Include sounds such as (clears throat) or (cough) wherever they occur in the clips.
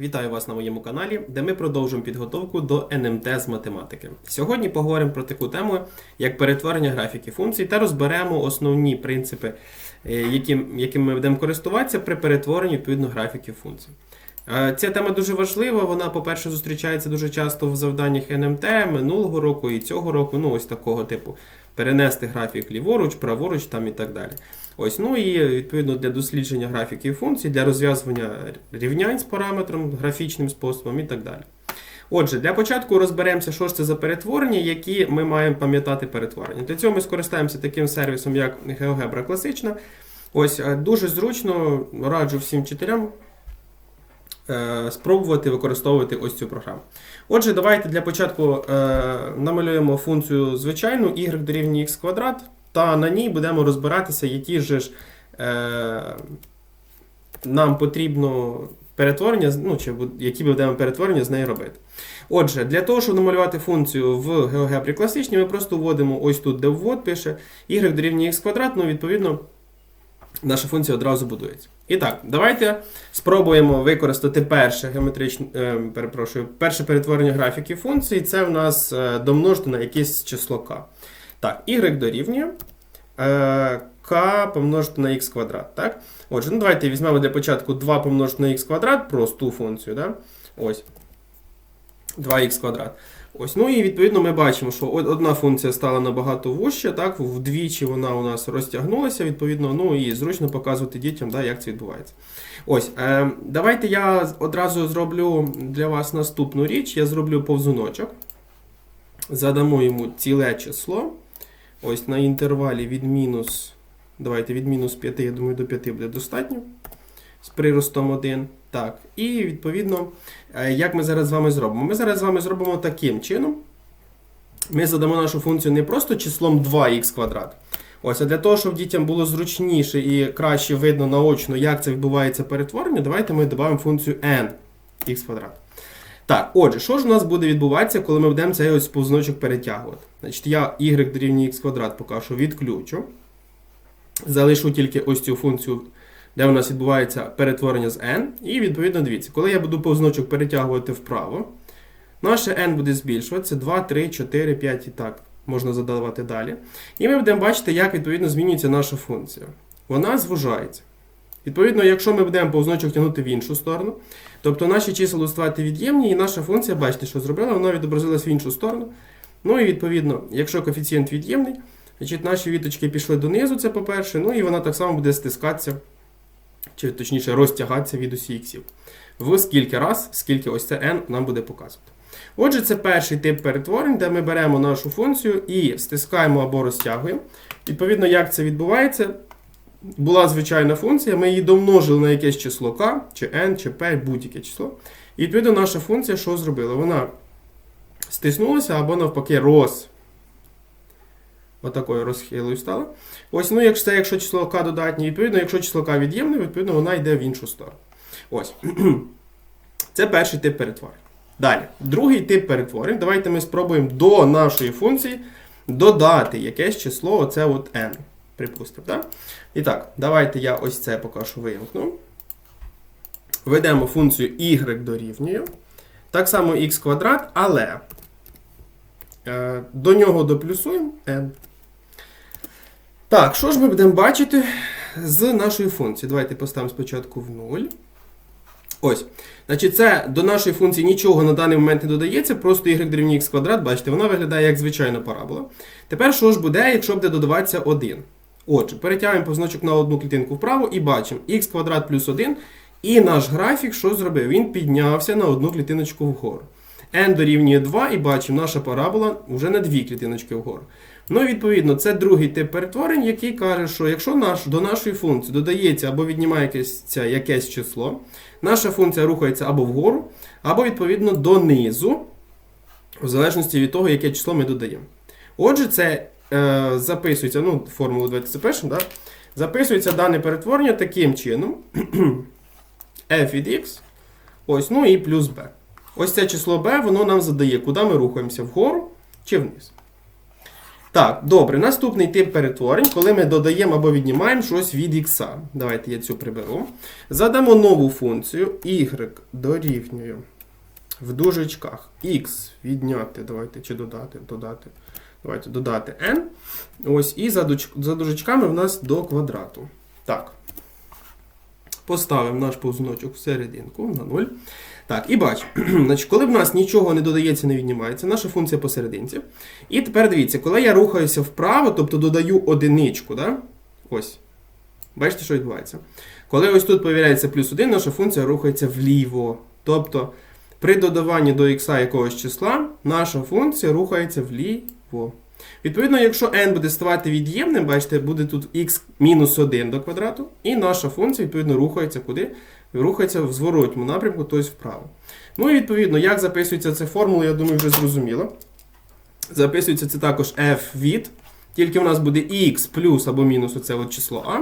Вітаю вас на моєму каналі, де ми продовжуємо підготовку до НМТ з математики. Сьогодні поговоримо про таку тему, як перетворення графіків функцій, та розберемо основні принципи, е, яким, яким ми будемо користуватися при перетворенні відповідно графіків функцій. Е, Ця тема дуже важлива. Вона, по-перше, зустрічається дуже часто в завданнях НМТ минулого року і цього року, ну ось такого типу. Перенести графік ліворуч, праворуч там і так далі. Ось, ну і відповідно для дослідження графіків функцій, для розв'язування рівнянь з параметром, графічним способом і так далі. Отже, для початку розберемося, що ж це за перетворення, які ми маємо пам'ятати перетворення. Для цього ми скористаємося таким сервісом, як GeoGebra класична. Ось е, дуже зручно раджу всім вчителям спробувати використовувати ось цю програму. Отже, давайте для початку е, намалюємо функцію звичайну y дорівнює x квадрат, та на ній будемо розбиратися, які ж е, нам потрібно перетворення, ну, чи які будемо перетворення з нею робити. Отже, для того, щоб намалювати функцію в GeoGebra класичній, ми просто вводимо ось тут, де ввод пише y дорівнює x квадрат, ну, відповідно, наша функція одразу будується. І так, давайте спробуємо використати перше геометричне, е, перепрошую, перше перетворення графіків функції. Це в нас е, домножити на якесь число k. Так, y дорівнює е, k помножити на x квадрат. Так? Отже, ну давайте візьмемо для початку 2 помножити на x квадрат, просту функцію. Да? Ось. 2х квадрат. Ось, ну і відповідно ми бачимо, що одна функція стала набагато вужча, так, вдвічі вона у нас розтягнулася, відповідно, ну і зручно показувати дітям, да, як це відбувається. Ось, е, давайте я одразу зроблю для вас наступну річ. Я зроблю повзуночок. Задамо йому ціле число. Ось на інтервалі від мінус. Давайте від мінус 5, я думаю, до 5 буде достатньо. З приростом 1. Так. І відповідно, е, як ми зараз з вами зробимо? Ми зараз з вами зробимо таким чином. Ми задамо нашу функцію не просто числом 2х квадрат. Ось, а для того, щоб дітям було зручніше і краще видно наочно, як це відбувається перетворення, давайте ми додамо функцію n х квадрат. Так, отже, що ж у нас буде відбуватися, коли ми будемо цей ось повзночок перетягувати? Значить, я y дорівнює x квадрат поки що відключу. Залишу тільки ось цю функцію, де у нас відбувається перетворення з n. І відповідно дивіться, коли я буду повзночок перетягувати вправо, наше n буде збільшуватися 2, 3, 4, 5 і так можна задавати далі. І ми будемо бачити, як відповідно змінюється наша функція. Вона звужається. Відповідно, якщо ми будемо повзночок тягнути в іншу сторону, тобто наші числа будуть ставати від'ємні, і наша функція, бачите, що зробила, вона відобразилась в іншу сторону. Ну і відповідно, якщо коефіцієнт від'ємний, значить наші віточки пішли донизу, це по-перше, ну і вона так само буде стискатися, чи точніше розтягатися від усі іксів. В скільки раз, скільки ось це n нам буде показувати. Отже, це перший тип перетворень, де ми беремо нашу функцію і стискаємо або розтягуємо. Відповідно, як це відбувається, була звичайна функція, ми її домножили на якесь число k, чи n, чи p, будь-яке число. І відповідно наша функція що зробила? Вона стиснулася або навпаки роз. Отакою розхилою стала. Ось, ну, якщо це якщо число k додатнє, відповідно, якщо число k від'ємне, відповідно, вона йде в іншу сторону. Ось. (clears throat) Це перший тип перетворень. Далі, другий тип перетворень. Давайте ми спробуємо до нашої функції додати якесь число, оце от n. Припустимо, так? І так, давайте я ось це поки що вимкну. Ведемо функцію y дорівнює. Так само x квадрат, але е, до нього доплюсуємо n. Так, що ж ми будемо бачити з нашої функції? Давайте поставимо спочатку в 0. Ось. Значить, це до нашої функції нічого на даний момент не додається, просто y дорівнює x квадрат, бачите, вона виглядає як звичайна парабола. Тепер що ж буде, якщо буде додаватися 1? Отже, перетягуємо позначок на одну клітинку вправо і бачимо x квадрат плюс 1. І наш графік що зробив? Він піднявся на одну клітиночку вгору. n дорівнює 2, і бачимо, наша парабола вже на дві клітиночки вгору. Ну, і відповідно, це другий тип перетворень, який каже, що якщо наш, до нашої функції додається або віднімається якесь число, наша функція рухається або вгору, або відповідно донизу, в залежності від того, яке число ми додаємо. Отже, це е, записується, ну, формулу давайте запишемо, да? записується дане перетворення таким чином. (clears throat) f від x, ось, ну і плюс b. Ось це число b, воно нам задає, куди ми рухаємося, вгору чи вниз. Так, добре, наступний тип перетворень, коли ми додаємо або віднімаємо щось від x. Давайте я цю приберу. Задамо нову функцію y дорівнює в дужечках x відняти, давайте, чи додати, додати. Давайте додати n. Ось, і за, за дужечками в нас до квадрату. Так. Поставимо наш повзуночок в серединку на 0. Так, і бачимо, (clears throat) значить, коли в нас нічого не додається, не віднімається, наша функція посерединці. І тепер дивіться, коли я рухаюся вправо, тобто додаю одиничку, да? ось. Бачите, що відбувається? Коли ось тут появляється плюс 1, наша функція рухається вліво. Тобто, при додаванні до х якогось числа, наша функція рухається вліво. Відповідно, якщо n буде ставати від'ємним, бачите, буде тут x мінус 1 до квадрату, і наша функція, відповідно, рухається куди? Рухається в зворотньому напрямку, тобто вправо. Ну і відповідно, як записується ця формула, я думаю, вже зрозуміло. Записується це також f від, тільки у нас буде x плюс або мінус оце от число а.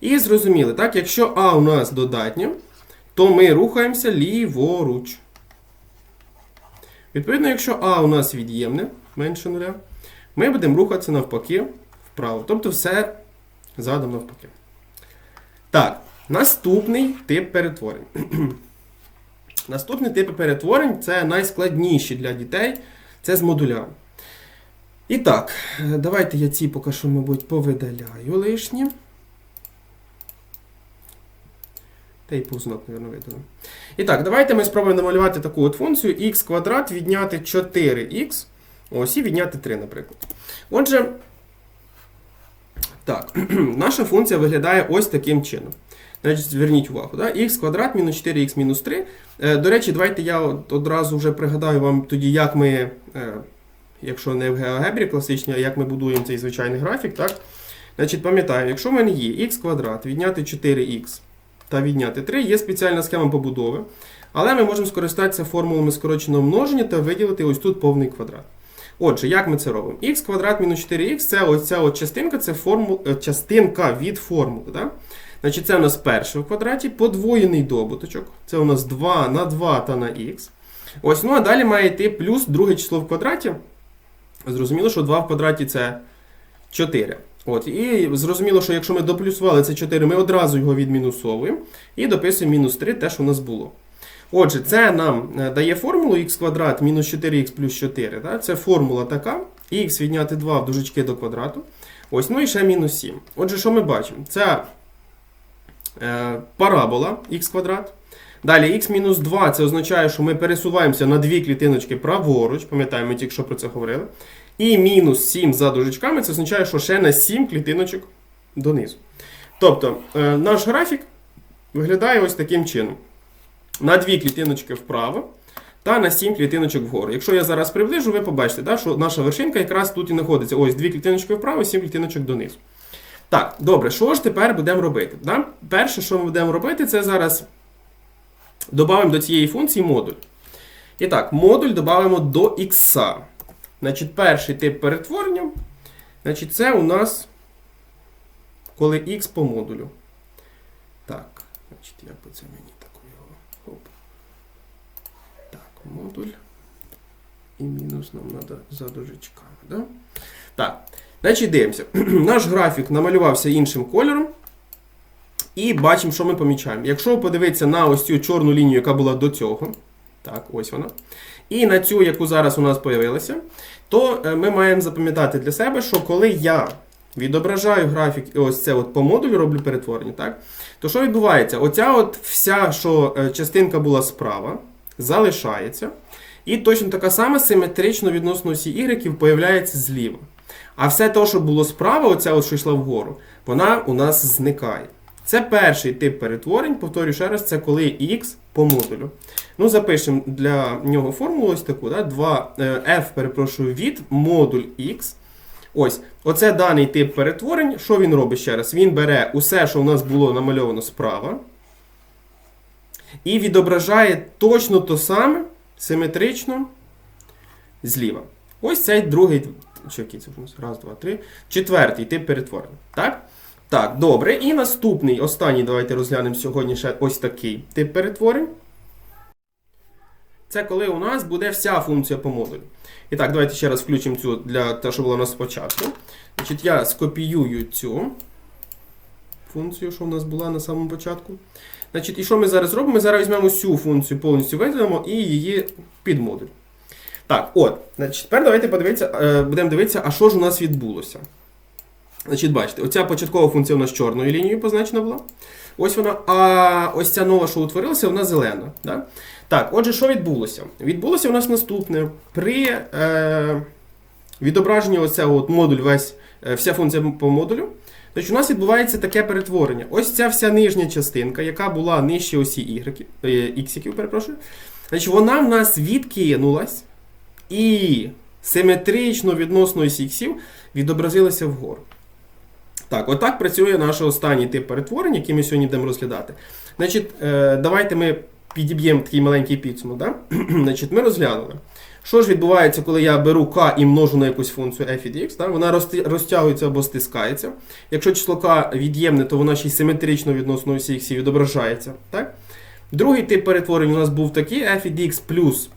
І зрозуміли, так, якщо а у нас додатнє, то ми рухаємося ліворуч. Відповідно, якщо а у нас від'ємне, менше нуля, ми будемо рухатися навпаки вправо. Тобто все задом навпаки. Так, наступний тип перетворень. (clears throat) Наступний тип перетворень це найскладніші для дітей. Це з модулями. І так, давайте я ці поки що, мабуть, повидаляю лишні. Та й повзнак, мабуть, видано. І так, давайте ми спробуємо намалювати таку от функцію x квадрат відняти 4х. Ось і відняти 3, наприклад. Отже, так, (clears throat) наша функція виглядає ось таким чином. Значить, зверніть увагу, да? х квадрат мінус 4х мінус 3. Е, До речі, давайте я одразу вже пригадаю вам тоді, як ми, е, якщо не в геогебрі класичній, а як ми будуємо цей звичайний графік. так? Значить, пам'ятаємо, якщо в мене є х квадрат, відняти 4х та відняти 3, є спеціальна схема побудови. Але ми можемо скористатися формулами скороченого множення та виділити ось тут повний квадрат. Отже, як ми це робимо? х квадрат мінус 4х це ось ця от частинка, це формул, е, частинка від формули. Да? Значить, це у нас перше в квадраті, подвоєний добуточок. Це у нас 2 на 2 та на х. Ось, ну а далі має йти плюс друге число в квадраті. Зрозуміло, що 2 в квадраті це 4. От, і зрозуміло, що якщо ми доплюсували це 4, ми одразу його відмінусовуємо і дописуємо мінус 3, те, що у нас було. Отже, це нам е, дає формулу х квадрат мінус 4х плюс 4. Да? Це формула така. х відняти 2 в дужечки до квадрату. Ось, ну і ще мінус 7. Отже, що ми бачимо? Це парабола х квадрат. Далі х мінус 2 це означає, що ми пересуваємося на дві клітиночки праворуч, пам'ятаємо, ми тільки що про це говорили. І мінус 7 за дужечками, це означає, що ще на 7 клітиночок донизу. Тобто, е, наш графік виглядає ось таким чином. На дві клітиночки вправо та на 7 клітиночок вгору. Якщо я зараз приближу, ви побачите, що наша вершинка якраз тут і знаходиться. Ось дві клітиночки вправо, 7 клітиночок донизу. Так, добре, що ж тепер будемо робити? Да? Перше, що ми будемо робити, це зараз додамо до цієї функції модуль. І так, модуль додамо до х. Значить, перший тип перетворення, значить, це у нас коли х по модулю. Так, значить, як би це мені таку його. Так, модуль. І мінус нам треба за дужечками. Да? Так, значить, дивимося. (clears throat) Наш графік намалювався іншим кольором. І бачимо, що ми помічаємо. Якщо подивитися на ось цю чорну лінію, яка була до цього, так, ось вона. І на цю, яку зараз у нас з'явилася, то е, ми маємо запам'ятати для себе, що коли я відображаю графік, ось це от по модулю роблю перетворення, так, то що відбувається? Оця от вся, що е, частинка була справа, залишається. І точно така сама симетрично відносно осі Y появляється зліва. А все те, що було справа, оця от, що йшла вгору, вона у нас зникає. Це перший тип перетворень, повторюю ще раз, це коли x по модулю. Ну, запишемо для нього формулу ось таку. Да? 2, е, f, перепрошую, від модуль x. Ось, оце даний тип перетворень. Що він робить ще раз? Він бере усе, що у нас було намальовано справа, і відображає точно то саме, симетрично зліва. Ось цей другий. Чи який це нас? Раз, два, три. Четвертий тип перетворень. Так? Так, добре. І наступний, останній, давайте розглянемо сьогодні ще ось такий тип перетворень. це коли у нас буде вся функція по модулю. І так, давайте ще раз включимо цю для того, що було у нас спочатку. Значить, я скопіюю цю функцію, що у нас була на самому початку. Значить, і що ми зараз робимо? Ми зараз візьмемо всю функцію, повністю видалимо і її під модуль. Так, от, значить, тепер давайте подивитися, е, будемо дивитися, а що ж у нас відбулося. Значить, бачите, оця початкова функція у нас чорною лінією позначена була. Ось вона. А ось ця нова, що утворилася, вона зелена. Да? Так, отже, що відбулося? Відбулося у нас наступне. При е, відображенні оцього от модуль, весь, е, вся функція по модулю. Значить, у нас відбувається таке перетворення. Ось ця вся нижня частинка, яка була нижче осі е, іксиків, перепрошую. Значить, вона в нас відкинулась і симетрично відносно осі іксів відобразилася вгору. Так, отак працює наш останній тип перетворень, який ми сьогодні будемо розглядати. Значить, е, давайте ми підіб'ємо такий маленький підсумок. Да? (clears throat) Значить, ми розглянули. Що ж відбувається, коли я беру k і множу на якусь функцію f від x, да? вона розтягується або стискається. Якщо число k від'ємне, то воно ще й симетрично відносно осі x відображається. Так? Другий тип перетворень у нас був такий f від x плюс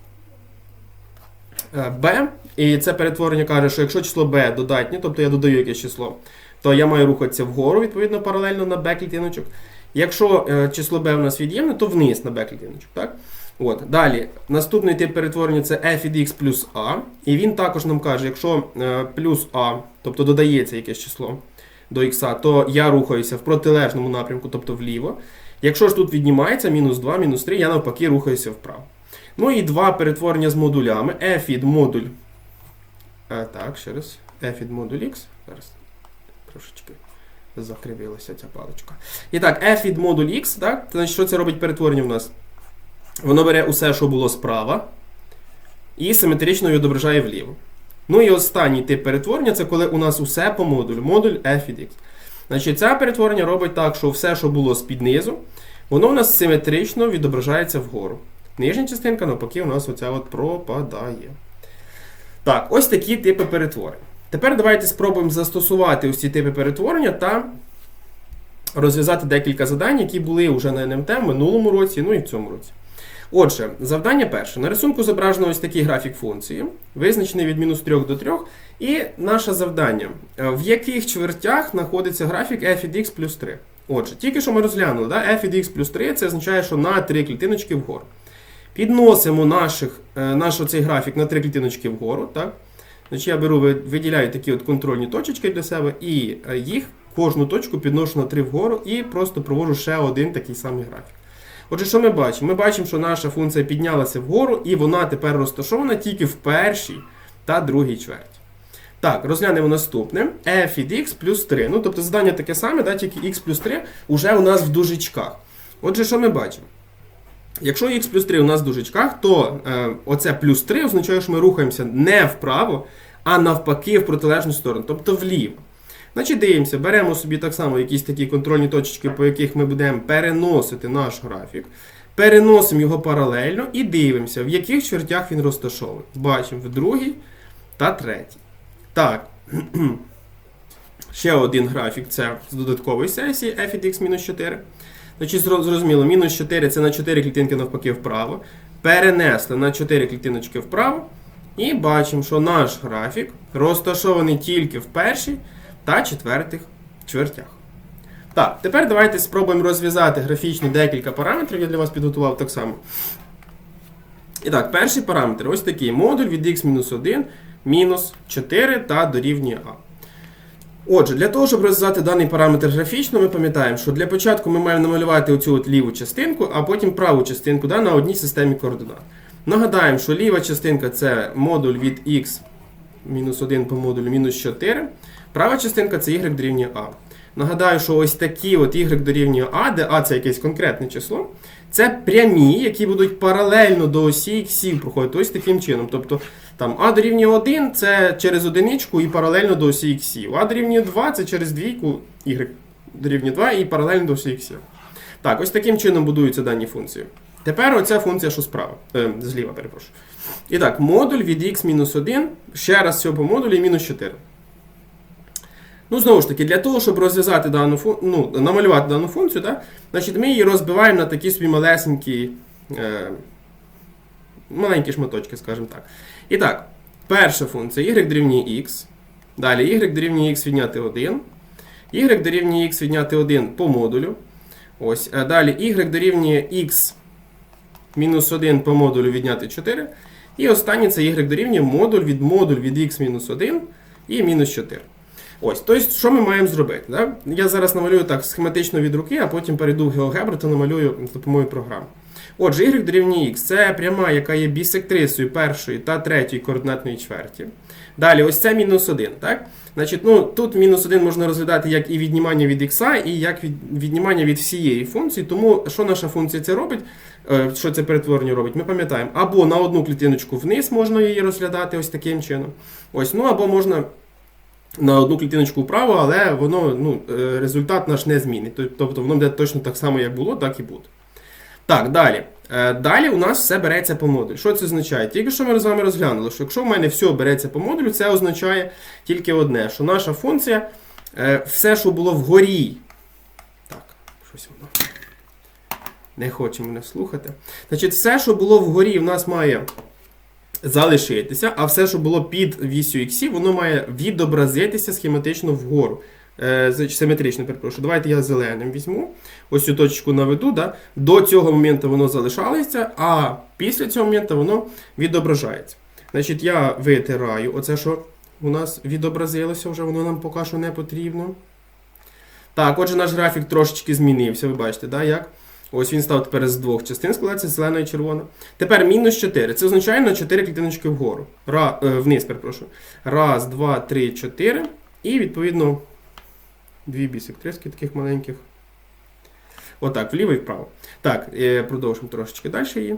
b. І це перетворення каже, що якщо число b додатнє, тобто я додаю якесь число, то я маю рухатися вгору, відповідно, паралельно на b клітиночок. Якщо е, число b у нас від'ємне, то вниз на b клітиночок. Так? От. Далі, наступний тип перетворення це f від x плюс a. І він також нам каже, якщо е, плюс a, тобто додається якесь число до x, то я рухаюся в протилежному напрямку, тобто вліво. Якщо ж тут віднімається мінус 2, мінус 3, я навпаки рухаюся вправо. Ну і два перетворення з модулями. f модуль. Е, так, ще раз. f модуль x. Зараз трошечки закривилася ця паличка. І так, f модуль x, так? Значить, що це робить перетворення в нас? Воно бере усе, що було справа, і симетрично відображає вліво. Ну і останній тип перетворення це коли у нас усе по модулю. Модуль f x. Значить, це перетворення робить так, що все, що було з-під низу, воно у нас симетрично відображається вгору. Нижня частинка, навпаки, у нас оця от пропадає. Так, ось такі типи перетворень. Тепер давайте спробуємо застосувати ось типи перетворення та розв'язати декілька завдань, які були вже на НМТ в минулому році, ну і в цьому році. Отже, завдання перше. На рисунку зображено ось такий графік функції, визначений від мінус 3 до 3. І наше завдання, е, в яких чвертях знаходиться графік f від x плюс 3. Отже, тільки що ми розглянули, да? f від x плюс 3 це означає, що на 3 клітиночки вгору. Підносимо наших, е, наш оцей графік на 3 клітиночки вгору. Так? Значить, я беру, виділяю такі от контрольні точечки для себе і е, їх кожну точку підношу на 3 вгору і просто провожу ще один такий самий графік. Отже, що ми бачимо? Ми бачимо, що наша функція піднялася вгору, і вона тепер розташована тільки в першій та другій чверті. Так, розглянемо наступне. f від x плюс 3. Ну, тобто завдання таке саме, да, тільки x плюс 3 вже у нас в дужечках. Отже, що ми бачимо? Якщо x плюс 3 у нас в дужечках, то е, оце плюс 3 означає, що ми рухаємося не вправо, а навпаки в протилежну сторону, тобто вліво. Значить, дивимося, беремо собі так само якісь такі контрольні точки, по яких ми будемо переносити наш графік. Переносимо його паралельно і дивимося, в яких чвертях він розташований. Бачимо в другій та третій. Так. (clears throat) Ще один графік це з додаткової сесії f від x мінус 4. Значить, зрозуміло, мінус 4 це на 4 клітинки навпаки вправо. Перенесли на 4 клітиночки вправо. І бачимо, що наш графік розташований тільки в першій та четвертих чвертях. Так, тепер давайте спробуємо розв'язати графічні декілька параметрів. Я для вас підготував так само. І так, перший параметр ось такий модуль від x-1 мінус 4 та дорівнює a. Отже, для того, щоб розв'язати даний параметр графічно, ми пам'ятаємо, що для початку ми маємо намалювати оцю от ліву частинку, а потім праву частинку да, на одній системі координат. Нагадаємо, що ліва частинка це модуль від x мінус 1 по модулю мінус 4. Права частинка це y дорівнює a. Нагадаю, що ось такі от y дорівнює a, де a це якесь конкретне число, це прямі, які будуть паралельно до осі іксів проходити ось таким чином. Тобто там а дорівнює 1 це через одиничку і паралельно до осі іксів. А дорівнює 2 це через двійку y дорівнює 2 і паралельно до осі іксів. Так, ось таким чином будуються дані функції. Тепер оця функція, що справа, е, зліва, перепрошую. І так, модуль від x-1, ще раз цього по модулі мінус 4. Ну, знову ж таки, для того, щоб розв'язати дану ну, намалювати дану функцію, да, значить, ми її розбиваємо на такі собі малесенькі е, маленькі шматочки, скажімо так. І так, перша функція y дорівнює x. Далі y дорівнює x відняти 1. y дорівнює x відняти 1 по модулю. Ось. Далі y дорівнює x мінус 1 по модулю відняти 4. І останнє це y дорівнює модуль від модуль від x мінус 1 і мінус 4. Ось, тобто, що ми маємо зробити? Да? Я зараз намалюю так схематично від руки, а потім перейду в GeoGebra та намалюю з допомогою програм. Отже, y дорівнює x це пряма, яка є бісектрисою першої та третьої координатної чверті. Далі, ось це мінус 1. Так? Значить, ну, тут мінус 1 можна розглядати як і віднімання від x, і як від, віднімання від всієї функції. Тому що наша функція це робить? Е, Що це перетворення робить? Ми пам'ятаємо, або на одну клітиночку вниз можна її розглядати ось таким чином. Ось, ну або можна на одну клітиночку вправо, але воно ну, е, результат наш не змінить. Тобто воно буде точно так само, як було, так і буде. Так, далі. Е, Далі у нас все береться по модулю. Що це означає? Тільки що ми з вами розглянули, що якщо в мене все береться по модулю, це означає тільки одне, що наша функція, е, все, що було вгорі. Так, щось воно. Не хоче мене слухати. Значить, все, що було вгорі, в нас має залишитися, а все, що було під вісю х, воно має відобразитися схематично вгору. Е, з- симетрично, перепрошую. Давайте я зеленим візьму. Ось цю точку наведу. Да? До цього моменту воно залишалося, а після цього моменту воно відображається. Значить, я витираю оце, що у нас відобразилося, вже воно нам поки що не потрібно. Так, отже, наш графік трошечки змінився, ви бачите, да, як? Ось він став тепер з двох частин складається, зелена і червона. Тепер мінус 4. Це означає на 4 клітиночки вгору. Ра, е, вниз, перепрошую. Раз, два, три, чотири. І відповідно дві бісектриски таких маленьких. Отак, вліво і вправо. Так, е, продовжимо трошечки далі її.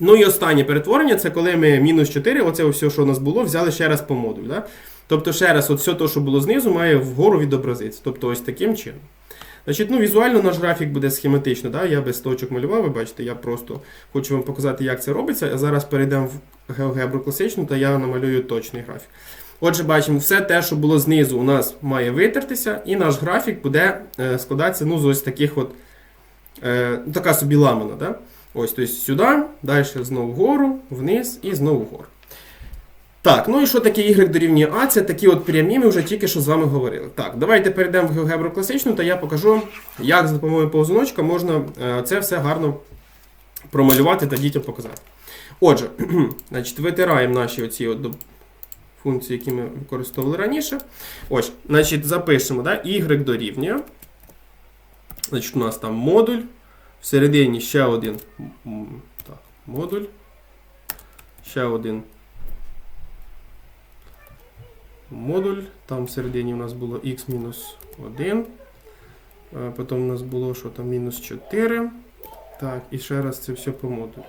Ну і останнє перетворення це коли ми мінус 4, оце все, що у нас було, взяли ще раз по модулю. Да? Тобто ще раз, от все те, що було знизу, має вгору відобразитися. Тобто ось таким чином. Значить, ну, візуально наш графік буде схематично. Да? Я без точок малював, ви бачите, я просто хочу вам показати, як це робиться. А зараз перейдемо в GeoGebra класичну, та я намалюю точний графік. Отже, бачимо, все те, що було знизу, у нас має витертися, і наш графік буде е, складатися ну, з ось таких от, е, така собі ламана. Да? Ось, тобто сюди, далі знову вгору, вниз і знову вгору. Так, ну і що таке y дорівнює А? Це такі от прямі, ми вже тільки що з вами говорили. Так, давайте перейдемо в GeoGebra класичну, та я покажу, як за допомогою повзуночка можна е, це все гарно промалювати та дітям показати. Отже, (clears throat) значить, витираємо наші оці от функції, які ми використовували раніше. Ось, значить, запишемо, да, y дорівнює. Значить, у нас там модуль. Всередині ще один так, модуль. Ще один модуль. Там всередині у нас було x-1. Е, Потім у нас було що там мінус 4. Так, і ще раз це все по модулю.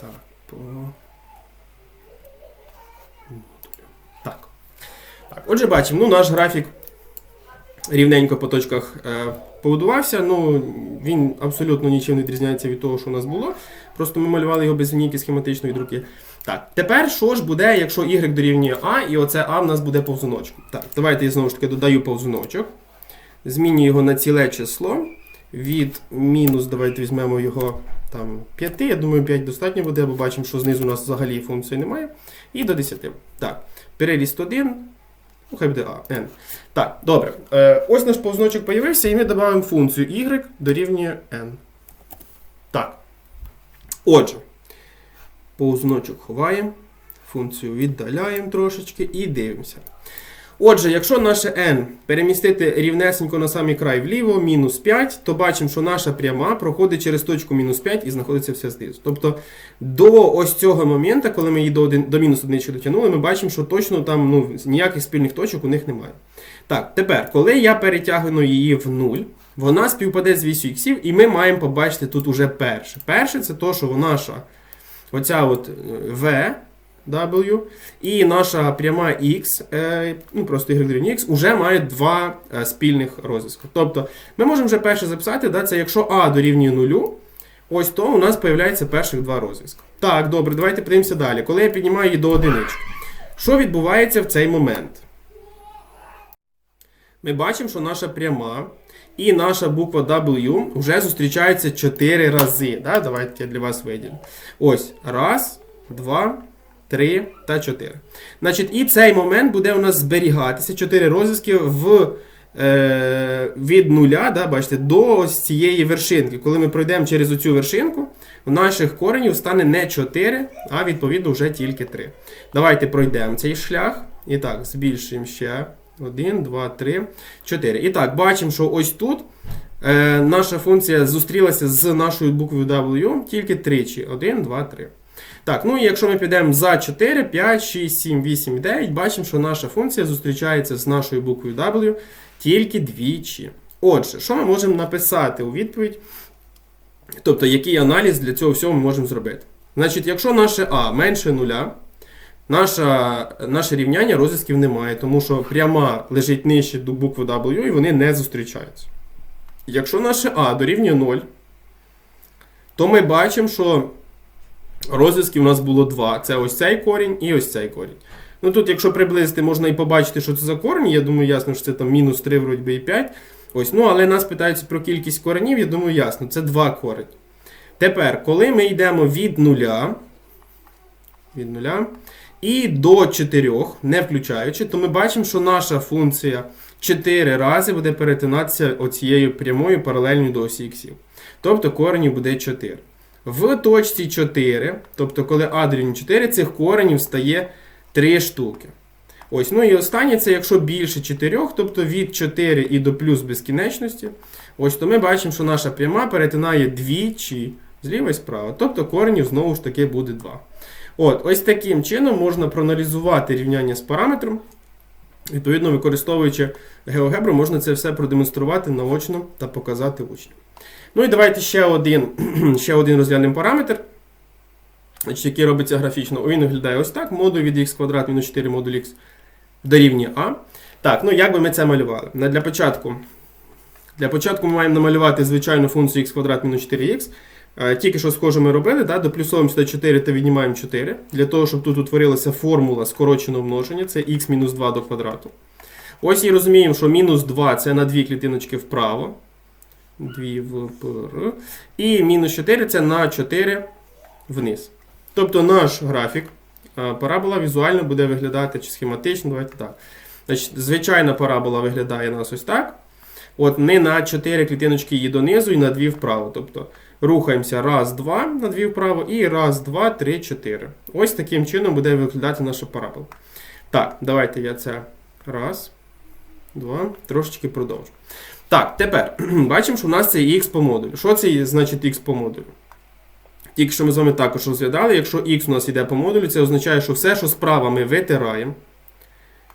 Так, по модулю. Так. Так, отже, бачимо, ну, наш графік рівненько по точках е, побудувався. Ну, він абсолютно нічим не відрізняється від того, що у нас було. Просто ми малювали його без лінійки схематично від руки. Так, тепер що ж буде, якщо y дорівнює А, і оце А в нас буде повзуночком. Так, давайте я знову ж таки додаю повзуночок. Змінюю його на ціле число. Від мінус, давайте візьмемо його там 5. Я думаю, 5 достатньо буде, бо бачимо, що знизу у нас взагалі функції немає. І до 10. Так, переріст 1. Ну, хай буде А, N. Так, добре. Е, ось наш повзночок з'явився, і ми додаємо функцію y дорівнює n. Так. Отже, повзночок ховаємо, функцію віддаляємо трошечки і дивимося. Отже, якщо наше n перемістити рівнесенько на самий край вліво, мінус 5, то бачимо, що наша пряма проходить через точку мінус 5 і знаходиться все знизу. Тобто до ось цього моменту, коли ми її до, один, до мінус 1 дотягнули, ми бачимо, що точно там ну, ніяких спільних точок у них немає. Так, тепер, коли я перетягну її в 0, вона співпаде з вісю іксів, і ми маємо побачити тут уже перше. Перше це то, що наша оця от е, V, W, і наша пряма X, е, ну просто y X, уже має два е, спільних розв'язки. Тобто ми можемо вже перше записати, да, це якщо А дорівнює нулю, ось то у нас з'являється перших два розв'язки. Так, добре, давайте подивимося далі. Коли я піднімаю її до одинички, що відбувається в цей момент? ми бачимо, що наша пряма і наша буква W вже зустрічаються 4 рази. Да? Давайте я для вас виділю. Ось. Раз, два, три та чотири. Значить, і цей момент буде у нас зберігатися 4 розв'язки в. е, Від нуля, да, бачите, до ось цієї вершинки. Коли ми пройдемо через оцю вершинку, у наших коренів стане не 4, а відповідно вже тільки 3. Давайте пройдемо цей шлях. І так, збільшуємо ще. 1, 2, 3, 4. І так, бачимо, що ось тут е, наша функція зустрілася з нашою буквою W тільки тричі. 1, 2, 3. Так, ну і якщо ми підемо за 4, 5, 6, 7, 8, 9, бачимо, що наша функція зустрічається з нашою буквою W тільки двічі. Отже, що ми можемо написати у відповідь? Тобто, який аналіз для цього всього ми можемо зробити? Значить, якщо наше А менше нуля, наша, наше рівняння розв'язків немає, тому що пряма лежить нижче до букви W і вони не зустрічаються. Якщо наше А дорівнює 0, то ми бачимо, що розв'язків у нас було два. Це ось цей корінь і ось цей корінь. Ну тут, якщо приблизити, можна і побачити, що це за корені. Я думаю, ясно, що це там мінус 3 вроді би і 5. Ось, ну, але нас питаються про кількість коренів, я думаю, ясно, це 2 корені. Тепер, коли ми йдемо від нуля, від нуля і до 4, не включаючи, то ми бачимо, що наша функція 4 рази буде перетинатися оцією прямою паралельною до осі іксів. Тобто коренів буде 4. В точці 4, тобто коли А дорівнює 4, цих коренів стає 3 штуки. Ось, ну і останнє це якщо більше 4, тобто від 4 і до плюс безкінечності, ось то ми бачимо, що наша пряма перетинає двічі зліва і справа. Тобто коренів знову ж таки буде 2. От, ось таким чином можна проаналізувати рівняння з параметром. Відповідно, використовуючи геогебру, можна це все продемонструвати наочно та показати учням. Ну і давайте ще один, (clears throat) ще один розглянемо параметр, який робиться графічно. Він виглядає ось так: модуль від х квадрат мінус 4 модуль х дорівнює А. Так, ну як би ми це малювали? Для початку, для початку ми маємо намалювати звичайну функцію х квадрат мінус 4х. Е, Тільки що схоже ми робили, да? доплюсовуємо сюди 4 та віднімаємо 4. Для того, щоб тут утворилася формула скороченого множення, це х мінус 2 до квадрату. Ось і розуміємо, що мінус 2 це на дві клітиночки вправо. 2 в пр. І мінус 4 це на 4 вниз. Тобто наш графік, парабола візуально буде виглядати чи схематично, давайте так. Значить, звичайна парабола виглядає у нас ось так. От не на 4 клітиночки її донизу і на 2 вправо. Тобто рухаємося раз, два на 2 вправо і раз, два, три, 4. Ось таким чином буде виглядати наша парабола. Так, давайте я це раз, два, трошечки продовжу. Так, тепер (clears throat) бачимо, що у нас це х по модулю. Що це значить х по модулю? Тільки що ми з вами також розглядали, якщо х у нас йде по модулю, це означає, що все, що справа ми витираємо.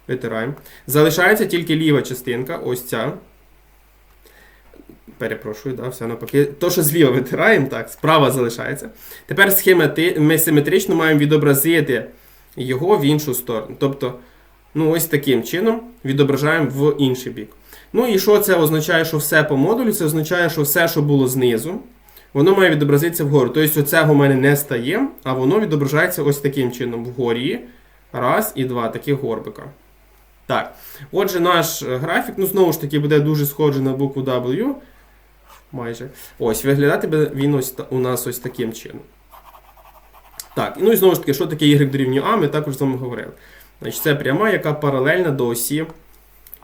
Витираємо. Залишається тільки ліва частинка, ось ця. Перепрошую, да, все навпаки. То, що зліва витираємо, так, справа залишається. Тепер схемати... ми симетрично маємо відобразити його в іншу сторону. Тобто, ну, ось таким чином відображаємо в інший бік. Ну і що це означає, що все по модулю? Це означає, що все, що було знизу, воно має відобразитися вгору. Тобто, оцього в мене не стає, а воно відображається ось таким чином вгорі. Раз і два таких горбика. Так. Отже, наш е, графік, ну знову ж таки, буде дуже схожий на букву W. Майже. Ось, виглядати він ось у нас ось таким чином. Так, ну і знову ж таки, що таке y дорівнює А, ми також з вами говорили. Значить, це пряма, яка паралельна до осі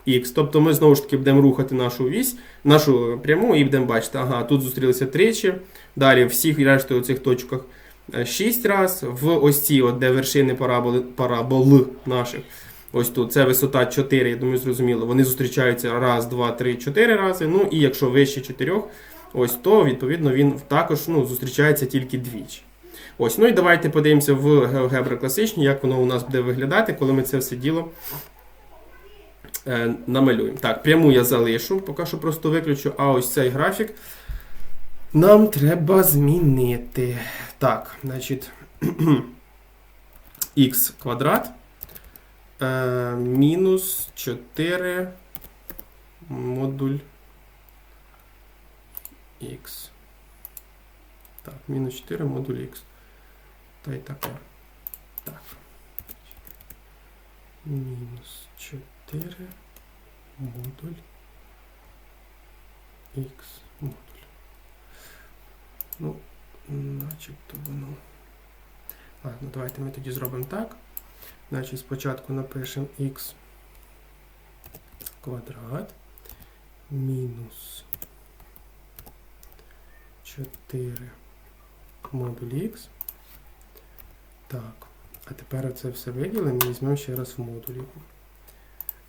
Х. Тобто ми знову ж таки будемо рухати нашу вісь, нашу пряму і будемо бачити, ага, тут зустрілися тричі. Далі всіх решти оцих точках 6 раз. В ось ці, от, де вершини параболи, парабол наших. Ось тут це висота 4, я думаю, зрозуміло. Вони зустрічаються раз, два, три, чотири рази. Ну і якщо вище 4, ось то відповідно він також ну, зустрічається тільки двічі. Ось, ну і давайте подивимося в GeoGebra класичній, як воно у нас буде виглядати, коли ми це все діло е, намалюємо. Так, пряму я залишу, поки що просто виключу, а ось цей графік нам треба змінити. Так, значить, (clears throat) х квадрат е, мінус 4 модуль х. Так, мінус 4 модуль х. Та й таке. Так. Мінус 4 модуль X модуль. Ну, начебто воно. Ладно, давайте ми тоді зробимо так. Значить, спочатку напишемо x квадрат мінус 4 модуль x. Так. А тепер це все виділимо і візьмемо ще раз в модулі.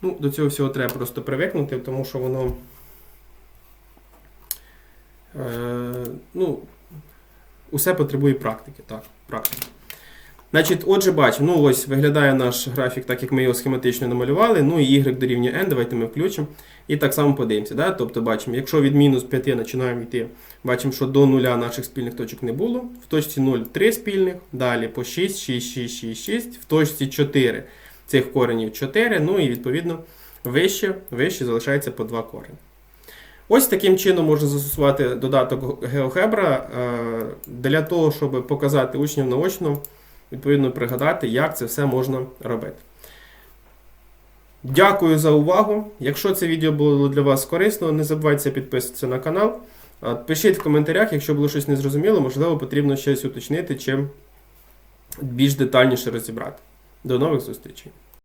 Ну, до цього всього треба просто привикнути, тому що воно. Е, ну, усе потребує практики. Так, практики. Значить, отже, бачимо, ну ось виглядає наш графік, так як ми його схематично намалювали. Ну і y дорівнює n, давайте ми включимо. І так само подивимося. Да? Тобто бачимо, якщо від мінус 5 починаємо йти, бачимо, що до нуля наших спільних точок не було. В точці 0 3 спільних, далі по 6, 6, 6, 6, 6, в точці 4 цих коренів 4, ну і відповідно вище, вище залишається по 2 корені. Ось таким чином можна застосувати додаток GeoGebra е, для того, щоб показати учням наочно, відповідно пригадати, як це все можна робити. Дякую за увагу. Якщо це відео було для вас корисно, не забувайте підписуватися на канал. Пишіть в коментарях, якщо було щось незрозуміло, можливо, потрібно щось уточнити чи більш детальніше розібрати. До нових зустрічей!